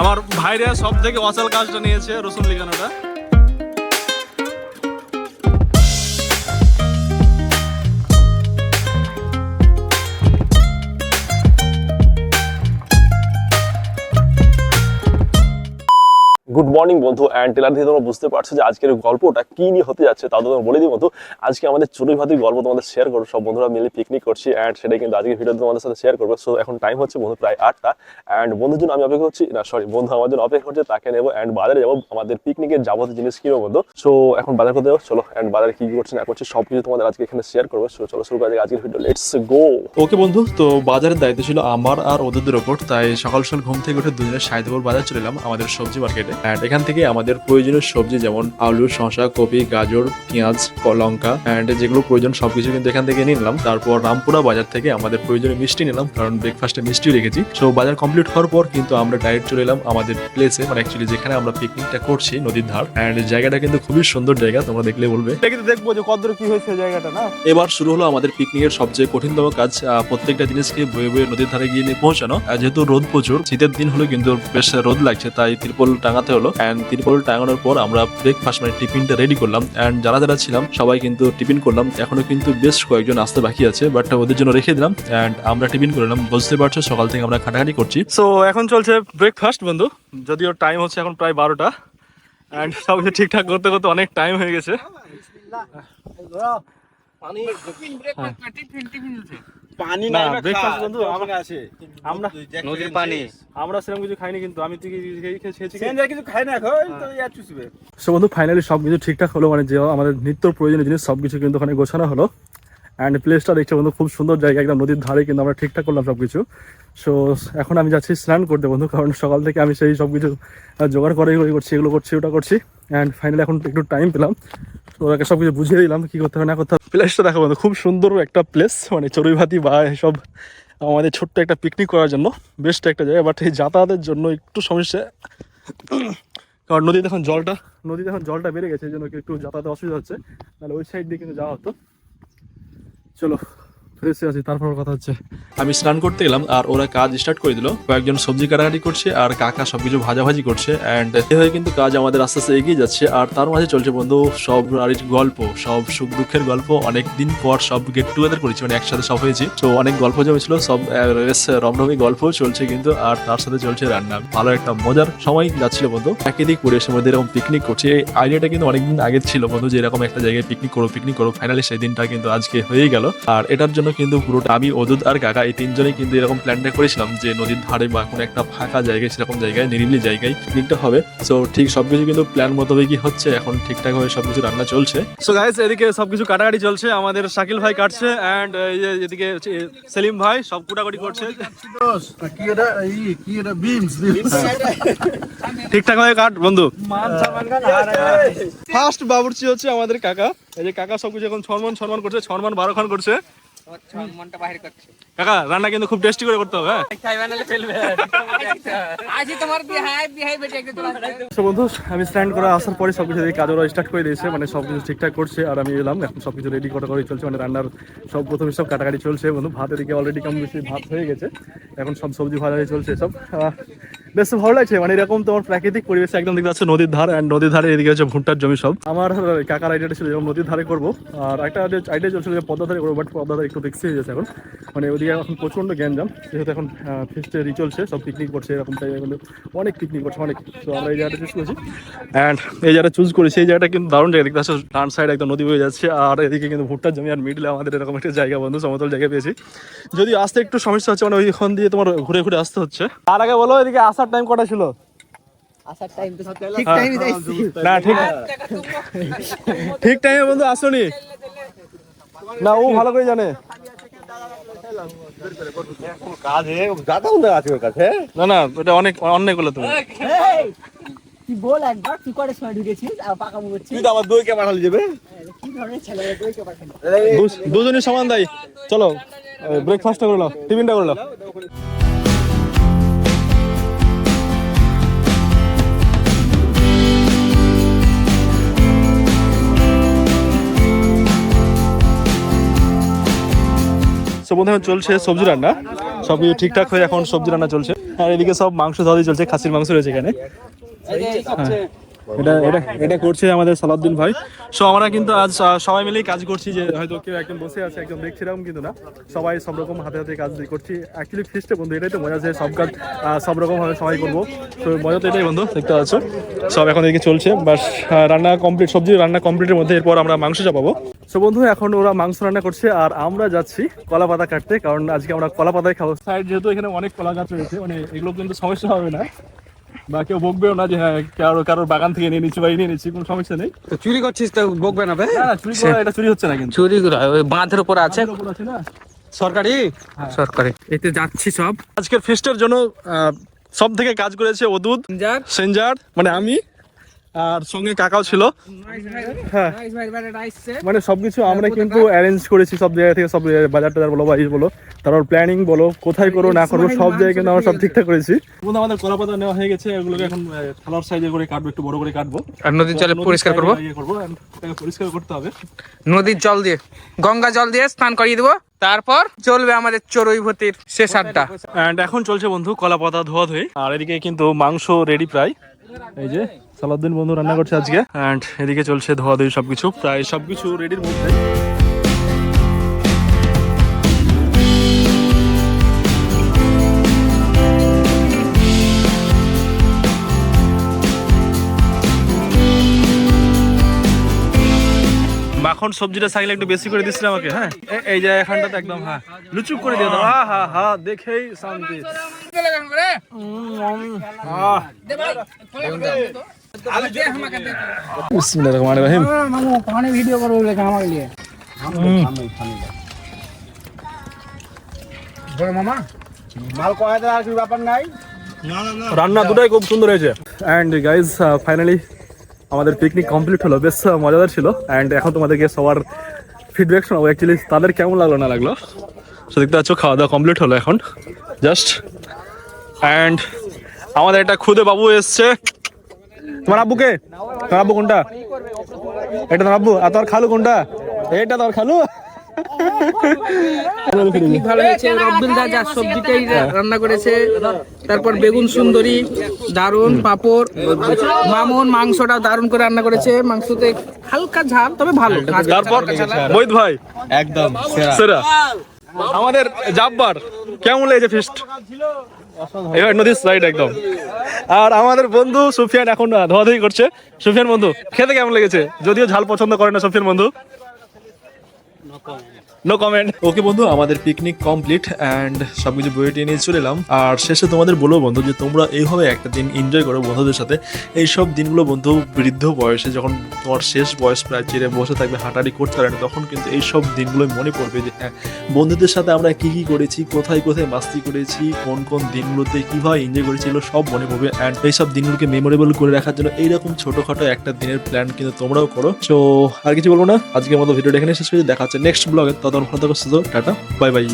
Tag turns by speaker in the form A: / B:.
A: আমার ভাইরা সব থেকে অচল কাজটা নিয়েছে রসুন লিখানোটা। গুড মর্নিং বন্ধু অ্যান্ড টেলার দিয়ে তোমরা বুঝতে পারছ যে আজকের গল্পটা কি নিয়ে হতে যাচ্ছে তা তোমাদের বলে দিই বন্ধু। আজকে আমাদের চড়ুই ভাতির গল্প তোমাদের শেয়ার করব, সব বন্ধুরা মিলে পিকনিক করছি অ্যান্ড সেটাই কিন্তু আজকের ভিডিও তোমাদের সাথে শেয়ার করব। সো এখন টাইম হচ্ছে বন্ধু প্রায় আটটা অ্যান্ড বন্ধুর জন্য আমি অপেক্ষা করছি, না সরি বন্ধু আমার জন্য অপেক্ষা করছে, তাকে নেব অ্যান্ড বাজারে যাব, আমাদের পিকনিকের যাবতীয় জিনিস কিনবো বন্ধু? সো এখন বাজার করতে যাব, চলো অ্যান্ড বাজারে কি করছে, না করছে, সব কিছু তোমাদের আজকে এখানে শেয়ার করব। সো চলো, শুরু করা যাক আজকের ভিডিও লেটস গো ওকে বন্ধু, তো বাজারের দায়িত্ব ছিল আমার আর ওদের ওপর, তাই সকাল সকাল ঘুম থেকে উঠে দুজনে সাহিত্যপুর বাজার চলে এলাম আমাদের সবজি মার্কেটে অ্যান্ড এখান থেকে আমাদের প্রয়োজনীয় সবজি যেমন আলু শসা কপি গাজর পেঁয়াজ লঙ্কা। অ্যান্ড যেগুলো প্রয়োজন সবকিছু কিন্তু এখান থেকে নিলাম। তারপর রামপুরা বাজার থেকে আমাদের প্রয়োজনীয় মিষ্টি নিলাম কারণ ব্রেকফাস্টে মিষ্টি রেখেছি। সো বাজার কমপ্লিট হওয়ার পর কিন্তু আমরা ডাইরেক্ট চলে এলাম আমাদের প্লেসে মানে অ্যাকচুয়ালি যেখানে আমরা পিকনিকটা করছি নদীর ধার। অ্যান্ড জায়গাটা কিন্তু খুবই সুন্দর জায়গা তোমরা দেখলে বলবে।
B: দেখব যে কত কি হয়েছে জায়গাটা না?
A: এবার শুরু হলো আমাদের পিকনিকের সবচেয়ে কঠিনতম কাজ আহ, প্রত্যেকটা জিনিসকে বয়ে বয়ে নদীর ধারে গিয়ে নিয়ে পৌঁছানো। যেহেতু রোদ প্রচুর শীতের দিন হলো কিন্তু বেশ রোদ লাগছে তাই ত্রিপল টাঙাতে হলো অ্যান্ড তিরপল টাঙানোর পর আমরা ব্রেকফাস্ট মানে টিফিনটা রেডি করলাম অ্যান্ড যারা যারা ছিলাম সবাই কিন্তু টিফিন করলাম। এখনও কিন্তু বেশ কয়েকজন আসতে বাকি আছে বাট ওদের জন্য রেখে দিলাম অ্যান্ড আমরা টিফিন করলাম বুঝতে পারছ সকাল থেকে আমরা খাটাখাটি করছি। সো এখন চলছে ব্রেকফাস্ট বন্ধু। যদিও টাইম হচ্ছে এখন প্রায় বারোটা অ্যান্ড সব কিছু ঠিকঠাক করতে করতে অনেক টাইম হয়ে গেছে।
B: পানি
A: না,
B: নাই বা
A: বন্ধু, আমরা-
B: আছে।
A: আমরা
C: নদীর পানি।
A: আমরা সেরকম কিছু খাইনি কিন্তু আমি তুই খেয়েছি
B: কিছু খাই না এখন তো ইয়া চুষবে।
A: সো বন্ধু ফাইনালি সব কিছু ঠিকঠাক হলো মানে যে আমাদের নিত্য প্রয়োজনীয় জিনিস সব কিছু কিন্তু ওখানে গোছানো হলো। অ্যান্ড প্লেসটা দেখছ বন্ধু খুব সুন্দর জায়গা একদম নদীর ধারে কিন্তু আমরা ঠিকঠাক করলাম সব কিছু সো এখন আমি যাচ্ছি স্নান করতে বন্ধু কারণ সকাল থেকে আমি সেই সব কিছু জোগাড় করে করে করছি এগুলো করছি ওটা করছি। অ্যান্ড ফাইনালি এখন একটু টাইম পেলাম। তো ওরাকে সব কিছু বুঝিয়ে দিলাম কি করতে হবে না করতে হবে। প্লেসটা দেখো বন্ধু, খুব সুন্দর একটা প্লেস মানে চড়ুইভাতি বা এসব আমাদের ছোট্ট একটা পিকনিক করার জন্য বেস্ট একটা জায়গা বাট এই যাতায়াতের জন্য একটু সমস্যা। কারণ নদীতে এখন জলটা, নদীতে এখন জলটা বেড়ে গেছে, এই জন্য একটু যাতায়াতে অসুবিধা হচ্ছে তাহলে ওই সাইড দিয়ে কিন্তু যাওয়া হতো। চলো। আছি তারপর কথা হচ্ছে। আমি স্নান করতে গেলাম, আর ওরা কাজ স্টার্ট করে দিল। কয়েকজন সবজি কাটাকাটি করছে, আর কাকা সবকিছু ভাজাভাজি করছে অ্যান্ড এভাবে কিন্তু কাজ আমাদের আস্তে আস্তে এগিয়ে যাচ্ছে, আর তার মাঝে চলছে বন্ধু সব আর গল্প, সব সুখ দুঃখের গল্প। অনেক দিন পর সব গেট টুগেদার করেছি মানে একসাথে সব হয়েছি। তো অনেক গল্প জমেছিল, সব বেশ রমরমি গল্প চলছে কিন্তু, আর তার সাথে চলছে রান্না। ভালো একটা মজার সময় যাচ্ছিল বন্ধু। একাধিক পরিবেশের মধ্যে এরকম পিকনিক করছে। এই আইডিয়াটা কিন্তু অনেকদিন আগে ছিল বন্ধু, যে এরকম একটা জায়গায় পিকনিক করো পিকনিক করো ফাইনালি সেই দিনটা কিন্তু আজকে হয়েই গেল। আর এটার জন্য কিন্তু পুরোটা আমি অদুত আর কাকা, এই তিনজনেই কিন্তু এরকম প্ল্যানটা করেছিলাম যে নদীর ধারে বা কোনো একটা ফাঁকা জায়গায়, সেরকম জায়গায়, নিরিবিলি জায়গায় পিকনিকটা হবে। সো ঠিক সবকিছু কিন্তু প্ল্যান মোতাবেকই হচ্ছে। এখন ঠিকঠাক ভাবে সবকিছু রান্না চলছে। সো গাইস এদিকে সবকিছু কাটাকাটি চলছে। আমাদের শাকিল ভাই কাটছে এন্ড এদিকে সেলিম ভাই, সব কুটাকুটি করছে। ঠিকঠাক ভাবে কাট, বন্ধু। ফার্স্ট বাবুর্চি হচ্ছে আমাদের কাকা। এই যে কাকা সবকিছু এখন ছরমান ছরমান করছে ছরমান বারো খান করছে। কাকা, রান্না কিন্তু খুব টেস্টি করে করতে হবে হ্যাঁ? তো বন্ধু, আমি স্ট্যান্ড করে আসার পরে সব কিছু কাজ ওরা স্টার্ট করে দিয়েছে মানে সব কিছু ঠিকঠাক করছে, আর আমি এলাম, এখন সব কিছু রেডি করা করে চলছে মানে রান্নার সব প্রথমে সব কাটাকাটি চলছে, বন্ধু, ভাত এদিকে অলরেডি কম বেশি ভাত হয়ে গেছে, এখন সব সবজি ভাজা চলছে, সব বেশ ভালো লাগছে মানে এরকম তোমার প্রাকৃতিক পরিবেশ একদম দেখতে পাচ্ছ নদীর ধার অ্যান্ড নদীর ধারে এদিকে হচ্ছে ভুট্টার জমি সব। আমার কাকার আইডিয়াটা ছিল যেমন নদীর ধারে করব, আর একটা আইডিয়া চলছিল যে পদ্মা ধারে করব বাট পদ্মা ধারে একটু রিক্সি হয়ে গেছে এখন। মানে ওদিকে এখন প্রচণ্ড গ্যাঞ্জাম, যেহেতু এখন ফিস্টের ই চলছে সব পিকনিক করছে এরকম কিন্তু অনেক পিকনিক করছে, অনেক। তো আমরা এই জায়গাটা চুজ করেছি। অ্যান্ড এই জায়গাটা চুজ করেছি, এই জায়গাটা কিন্তু দারুণ জায়গা, দেখতে পাচ্ছ ডান সাইড একদম নদী বয়ে যাচ্ছে, আর এদিকে কিন্তু ভুট্টার জমি, আর মিডলে আমাদের এরকম একটা জায়গা বন্ধু, সমতল জায়গা পেয়েছি। যদি আসতে একটু সমস্যা হচ্ছে মানে ওইখান দিয়ে তোমার ঘুরে ঘুরে আসতে হচ্ছে। তার আগে বলো, এদিকে আসার টাইম কটা ছিল?
C: তো ঠিক টাইমে
A: না ঠিক ঠিক টাইমে বন্ধু আসনি। না ও ভালো করে জানে। না না ওটা অনেক অন্যায় করলে তুমি।
C: তুই বল একবার তুই করে সময় ঢুকেছিস? আর পাকা মুখছিস
B: তুই তো আমার দইকে পাঠালি যাবে।
C: কি ধরনের ছেলে তুই পাঠালি
A: দু- দুজনই সমান দায়ী। চলো ব্রেকফাস্টটা করে নাও টিফিনটা করে নাও। সো বন্ধু চলছে সবজি রান্না। সব কিছু ঠিকঠাক হয়ে এখন সবজি রান্না চলছে। আর এদিকে সব মাংস ধরাই চলছে খাসির মাংস রয়েছে এখানে। হ্যাঁ। এটা এটা এটা করছে আমাদের সালাউদ্দিন ভাই। সো আমরা কিন্তু আজ সবাই মিলেই কাজ করছি যে হয়তো কেউ একজন বসে আছে, একজন দেখছি কিন্তু না। সবাই সব রকম হাতে হাতে কাজ করছি। অ্যাকচুয়ালি ফিস্টে বন্ধু, এটাই তো মজা আছে সব কাজ সব রকম ভাবে সবাই করব। তো মজা তো এটাই বন্ধু, দেখতে পাচ্ছ। সব এখন এদিকে চলছে বাস রান্না কমপ্লিট সবজি রান্না কমপ্লিটের মধ্যে এরপর আমরা মাংস চাপাবো। সো বন্ধু, এখন ওরা মাংস রান্না করছে, আর আমরা যাচ্ছি কলা পাতা কাটতে, কারণ আজকে আমরা কলা পাতায় খাব। সাইড যেহেতু এখানে অনেক কলা গাছ রয়েছে মানে এগুলো কিন্তু সমস্যা হবে না। বা কেউ বকবেও না যে হ্যাঁ কারও কারোর বাগান থেকে নিয়ে নিচ্ছি বা নিয়ে নিচ্ছি কোনো সমস্যা নেই।
D: তো চুরি করছিস তো বকবে না ভাই
A: না না চুরি করা এটা চুরি হচ্ছে না কিন্তু।
D: চুরি করা ওই বাঁধের উপর আছে।
A: আছে না?
D: সরকারি? সরকারি এতে যাচ্ছি সব।
A: আজকের ফিস্টের জন্য সব থেকে কাজ করেছে ওদুদ
D: যার
A: সেঞ্জার মানে আমি। আর সঙ্গে কাকাও ছিল। হ্যাঁ। মানে সবকিছু আমরা কিন্তু অ্যারেঞ্জ করেছি সব জায়গা থেকে সব বাজার টাজার বলো বা ইয়ে বলো। তারপর প্ল্যানিং বলো কোথায় করব না করব সব জায়গায় কিন্তু আমরা সব ঠিকঠাক করেছি। বন্ধু আমাদের কলা পাতা নেওয়া হয়ে গেছে এগুলোকে এখন থালার সাইজে করে কাটবো একটু বড় করে কাটবো।
D: আর নদীর জলে পরিষ্কার করব?
A: করব পরিষ্কার করতে হবে।
D: নদীর জল দিয়ে গঙ্গা জল দিয়ে স্নান করিয়ে দেবো। তারপর চলবে আমাদের চড়ুই ভর্তির শেষ আড্ডা।
A: এখন চলছে বন্ধু কলা পাতা ধোয়া ধুয়ে আর এদিকে কিন্তু মাংস রেডি প্রায়। এই যে, সালাউদ্দিন বন্ধু রান্না করছে আজকে। অ্যান্ড এদিকে চলছে ধোয়া ধুয়ে সবকিছু। প্রায় সবকিছু রেডির মধ্যে। মাখন সবজিটা থাকলে একটু বেশি করে দিচ্ছিল আমাকে হ্যাঁ? এই যে এখানটাতে একদম হ্যাঁ। লুচুক করে দিয়ে দাও। হা হা হা, দেখেই শান্তি। আহ। বিসমিল্লাহির রহমানির রহিম।
C: ওখানে ভিডিও করব লেখা মামা।
B: মাল ব্যাপার নাই?
A: রান্না দুটাই খুব সুন্দর হয়েছে। অ্যান্ড গাইজ ফাইনালি আমাদের পিকনিক কমপ্লিট হলো। বেশ মজাদার ছিল। অ্যান্ড এখন তোমাদেরকে সবার ফিডব্যাক শোনাবো। অ্যাকচুয়ালি তাদের কেমন লাগল না লাগল? সো দেখতে পাচ্ছ খাওয়া দাওয়া কমপ্লিট হলো এখন। জাস্ট অ্যান্ড আমাদের একটা খুদে বাবু এসছে। তোমার আব্বুকে তোমার আব্বু কোনটা? এটা তোমার আব্বু? আর তোর খালু কোনটা? এটা তোর খালু?
D: ভালো হয়েছে। রাজা সবজিটাই রান্না করেছে। তারপর বেগুন সুন্দরী দারুণ পাপড় মামুন মাংসটা দারুণ করে রান্না করেছে। মাংসতে হালকা ঝাল তবে ভালো।
A: তারপর? বৈদ ভাই? একদম সেরা। আমাদের জাব্বার, কেমন লেগেছে ফিস্ট এবার নদীর সাইড একদম। আর আমাদের বন্ধু সুফিয়ান এখন ধোয়াধুয়ি করছে। সুফিয়ান বন্ধু, খেতে কেমন লেগেছে? যদিও ঝাল পছন্দ করে না সুফিয়ান বন্ধু। নো কমেন্ট ওকে বন্ধু, আমাদের পিকনিক কমপ্লিট অ্যান্ড সবকিছু বইয়ে নিয়ে চলে এলাম। আর শেষে তোমাদের বলব বন্ধু যে তোমরা এইভাবে একটা দিন এনজয় করো বন্ধুদের সাথে। এইসব দিনগুলো বন্ধু বৃদ্ধ বয়সে যখন তোমার শেষ বয়স প্রায় চিরে বসে থাকবে, হাঁটাহাঁটি করতে পারে না, তখন কিন্তু এইসব দিনগুলো মনে পড়বে যে হ্যাঁ বন্ধুদের সাথে আমরা কি কি করেছি, কোথায় কোথায় মাস্তি করেছি, কোন কোন দিনগুলোতে কীভাবে এনজয় করেছি, এগুলো সব মনে পড়বে। অ্যান্ড এইসব দিনগুলোকে মেমোরেবল করে রাখার জন্য এইরকম ছোটখাটো একটা দিনের প্ল্যান কিন্তু তোমরাও করো। তো আর কিছু বলব না? আজকের মতো ভিডিওটা এখানে শেষ করে দেখা হচ্ছে নেক্সট ব্লগে তখন ভালো থাকো সুযোগ টাটা বাই বাই